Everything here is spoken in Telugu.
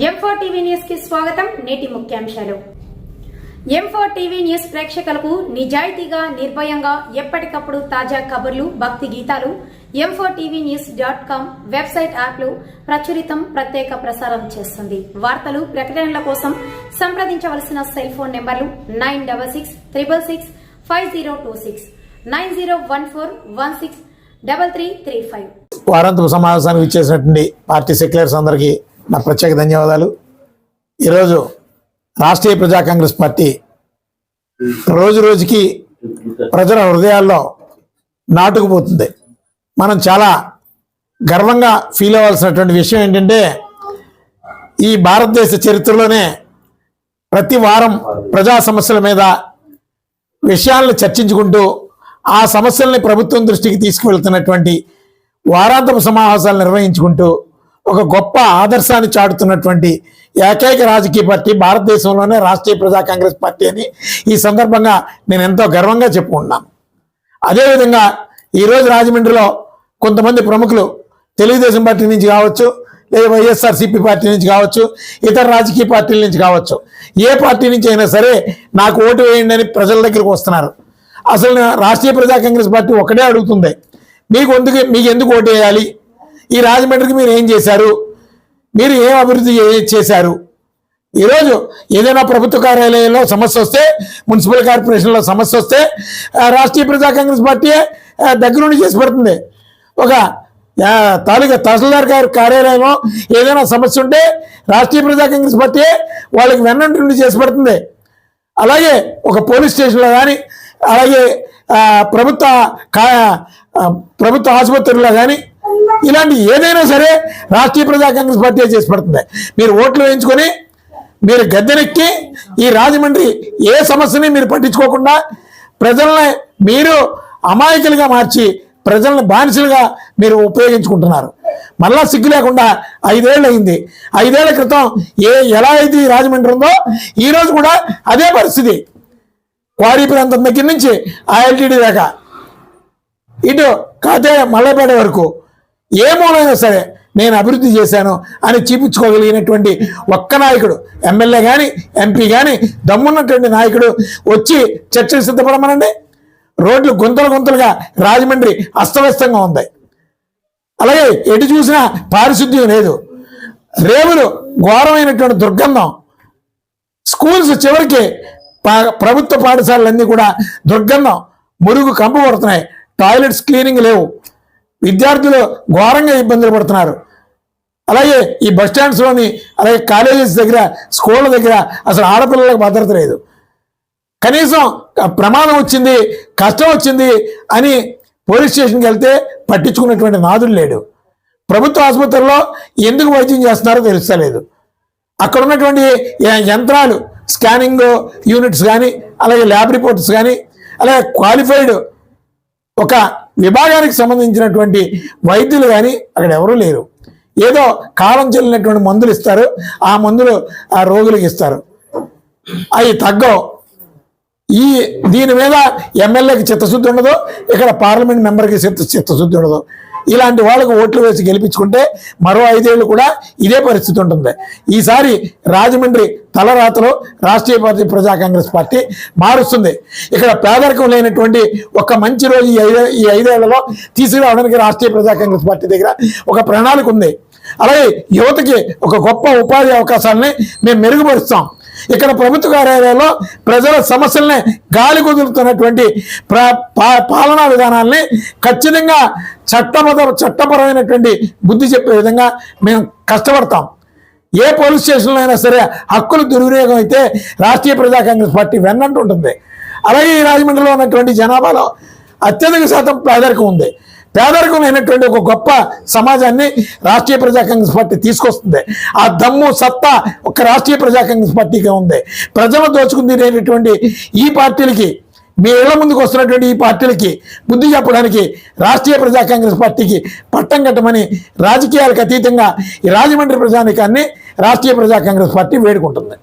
ఎంఫోర్ టీవీ న్యూస్కి స్వాగతం. నేటి ముఖ్యాంశాలు. ఎంఫోర్ టీవీ న్యూస్ ప్రేక్షకులకు నిజాయితీగా నిర్భయంగా ఎప్పటికప్పుడు తాజా కబుర్లు భక్తి గీతాలు M four TV news dot com website యాప్లు ప్రచురితం ప్రత్యేక ప్రసారం చేస్తుంది. వార్తలు ప్రకటనల కోసం సంప్రదించవలసిన సెల్ ఫోన్ నెంబర్లు nine double six triple six five zero two six nine zero one four one six double three three five. వారాంతపు సమావేశానికి ఇచ్చేసినటువంటి పార్టీ సెక్యులర్స్ అందరికీ నా ప్రత్యేక ధన్యవాదాలు. ఈరోజు రాష్ట్రీయ ప్రజా కాంగ్రెస్ పార్టీ రోజు రోజుకి ప్రజల హృదయాల్లో నాటుకుపోతుంది. మనం చాలా గర్వంగా ఫీల్ అవ్వాల్సినటువంటి విషయం ఏంటంటే ఈ భారతదేశ చరిత్రలోనే ప్రతి వారం ప్రజా సమస్యల మీద విషయాలను చర్చించుకుంటూ ఆ సమస్యల్ని ప్రభుత్వం దృష్టికి తీసుకువెళ్తున్నటువంటి వారాంతపు సమావేశాలు నిర్వహించుకుంటూ ఒక గొప్ప ఆదర్శాన్ని చాటుతున్నటువంటి ఏకైక రాజకీయ పార్టీ భారతదేశంలోనే రాష్ట్రీయ ప్రజా కాంగ్రెస్ పార్టీ అని ఈ సందర్భంగా నేను ఎంతో గర్వంగా చెప్పుకుంటున్నాను. అదేవిధంగా ఈరోజు రాజమండ్రిలో కొంతమంది ప్రముఖులు తెలుగుదేశం పార్టీ నుంచి కావచ్చు లేదా వైఎస్ఆర్సీపీ పార్టీ నుంచి కావచ్చు ఇతర రాజకీయ పార్టీల నుంచి కావచ్చు ఏ పార్టీ నుంచి అయినా సరే నాకు ఓటు వేయండి అని ప్రజల దగ్గరికి వస్తున్నారు. అసలు నా రాష్ట్రీయ ప్రజా కాంగ్రెస్ పార్టీ ఒకటే అడుగుతుంది. మీకు ఎందుకు మీకు ఎందుకు ఓటు వేయాలి? ఈ రాజమండ్రికి మీరు ఏం చేశారు? మీరు ఏం అభివృద్ధి చేశారు? ఈరోజు ఏదైనా ప్రభుత్వ కార్యాలయంలో సమస్య వస్తే మున్సిపల్ కార్పొరేషన్లో సమస్య వస్తే రాష్ట్రీయ ప్రజా కాంగ్రెస్ పార్టీ దగ్గరుండి చేసి పెడుతుంది. ఒక తాలూకా తహసీల్దార్ గారి కార్యాలయంలో ఏదైనా సమస్య ఉంటే రాష్ట్రీయ ప్రజా కాంగ్రెస్ పార్టీ వాళ్ళకి వెన్నంటి నుండి చేసి పెడుతుంది. అలాగే ఒక పోలీస్ స్టేషన్లో కానీ అలాగే ప్రభుత్వ ప్రభుత్వ ఆసుపత్రుల్లో కానీ ఇలాంటి ఏదైనా సరే రాష్ట్రీయ ప్రజా కాంగ్రెస్ పార్టీ చేసి పెడుతుంది? మీరు ఓట్లు వేయించుకొని మీరు గద్దెనెక్కి ఈ రాజమండ్రి ఏ సమస్యని మీరు పట్టించుకోకుండా ప్రజల్ని మీరు అమాయకులుగా మార్చి ప్రజల్ని బానిసలుగా మీరు ఉపయోగించుకుంటున్నారు. మళ్ళా సిగ్గు లేకుండా ఐదేళ్ళు అయింది. ఐదేళ్ళ క్రితం ఏ ఎలా అయితే ఈ రాజమండ్రి ఉందో ఈ రోజు కూడా అదే పరిస్థితి. క్వారీ ప్రాంతం దగ్గర నుంచి ఐఎల్టీడీ దాకా. ఇటు కాతే మల్లపేట వరకు ఏ మూలైనా సరే నేను అభివృద్ధి చేశాను అని చూపించుకోగలిగినటువంటి ఒక్క నాయకుడు ఎమ్మెల్యే కానీ ఎంపీ కానీ దమ్మున్నటువంటి నాయకుడు వచ్చి చర్చలు సిద్ధపడమనండి. రోడ్లు గుంతలు గుంతలుగా రాజమండ్రి అస్తవ్యస్తంగా ఉంది. అలాగే ఎటు చూసినా పారిశుద్ధ్యం లేదు. రేవులు ఘోరమైనటువంటి దుర్గంధం. స్కూల్స్ చివరికి పా- ప్రభుత్వ పాఠశాలలన్నీ కూడా దుర్గంధం. మురుగు కంపు పడుతున్నాయి టాయిలెట్స్ క్లీనింగ్ లేవు. విద్యార్థులు ఘోరంగా ఇబ్బందులు పడుతున్నారు. అలాగే ఈ బస్ స్టాండ్స్లోని అలాగే కాలేజెస్ దగ్గర స్కూళ్ళ దగ్గర అసలు ఆడపిల్లలకు భద్రత లేదు. కనీసం ప్రమాదం వచ్చింది కష్టం వచ్చింది అని పోలీస్ స్టేషన్కి వెళ్తే పట్టించుకున్నటువంటి నాదుడు లేడు. ప్రభుత్వ ఆసుపత్రిలో ఎందుకు వైద్యం చేస్తున్నారో తెలుస్తలేదు. అక్కడ ఉన్నటువంటి యంత్రాలు స్కానింగ్ యూనిట్స్ కానీ అలాగే ల్యాబ్ రిపోర్ట్స్ కానీ అలాగే క్వాలిఫైడ్ ఒక విభాగానికి సంబంధించినటువంటి వైద్యులు కానీ అక్కడ ఎవరూ లేరు. ఏదో కాలం చెల్లినటువంటి మందులు ఇస్తారు. ఆ మందులు ఆ రోగులకు ఇస్తారు. అవి తగ్గవు. ఈ దీని మీద ఎమ్మెల్యేకి చిత్తశుద్ధి ఉండదు. ఇక్కడ పార్లమెంట్ మెంబర్కి చిత్త చిత్తశుద్ధి ఉండదు. ఇలాంటి వాళ్ళకు ఓట్లు వేసి గెలిపించుకుంటే మరో ఐదేళ్ళు కూడా ఇదే పరిస్థితి ఉంటుంది. ఈసారి రాజమండ్రి తలరాతలో రాష్ట్రీయ పార్టీ ప్రజా కాంగ్రెస్ పార్టీ మారుస్తుంది. ఇక్కడ పేదరికం లేనటువంటి ఒక మంచి రోజు ఈ ఐదే ఈ ఐదేళ్ళలో తీసుకురావడానికి రాష్ట్రీయ ప్రజా కాంగ్రెస్ పార్టీ దగ్గర ఒక ప్రణాళిక ఉంది. అలాగే యువతకి ఒక గొప్ప ఉపాధి అవకాశాలని మేము మెరుగుపరుస్తాం. ఇక్కడ ప్రభుత్వ కార్యాలయాల్లో ప్రజల సమస్యల్ని గాలి కుదురుతున్నటువంటి పాలనా విధానాల్ని ఖచ్చితంగా చట్టబద్ధ చట్టపరమైనటువంటి బుద్ధి చెప్పే విధంగా మేము కష్టపడతాం. ఏ పోలీస్ స్టేషన్లో అయినా సరే హక్కులు దుర్వినియోగం అయితే రాష్ట్రీయ ప్రజా కాంగ్రెస్ పార్టీ వెన్నంటుంటుంది. అలాగే ఈ రాజమండ్రిలో ఉన్నటువంటి జనాభాలో అత్యధిక శాతం పేదరికం ఉంది. పేదరికమైనటువంటి ఒక గొప్ప సమాజాన్ని రాష్ట్రీయ ప్రజా కాంగ్రెస్ పార్టీ తీసుకొస్తుంది. ఆ దమ్ము సత్తా ఒక రాష్ట్రీయ ప్రజా కాంగ్రెస్ పార్టీగా ఉంది. ప్రజలు దోచుకుని తినేటటువంటి ఈ పార్టీలకి మీ ఇళ్ళ ముందుకు వస్తున్నటువంటి ఈ పార్టీలకి బుద్ధి చెప్పడానికి రాష్ట్రీయ ప్రజా కాంగ్రెస్ పార్టీకి పట్టం కట్టమని రాజకీయాలకు అతీతంగా ఈ రాజమండ్రి ప్రజానికాన్ని రాష్ట్రీయ ప్రజా కాంగ్రెస్ పార్టీ వేడుకుంటుంది.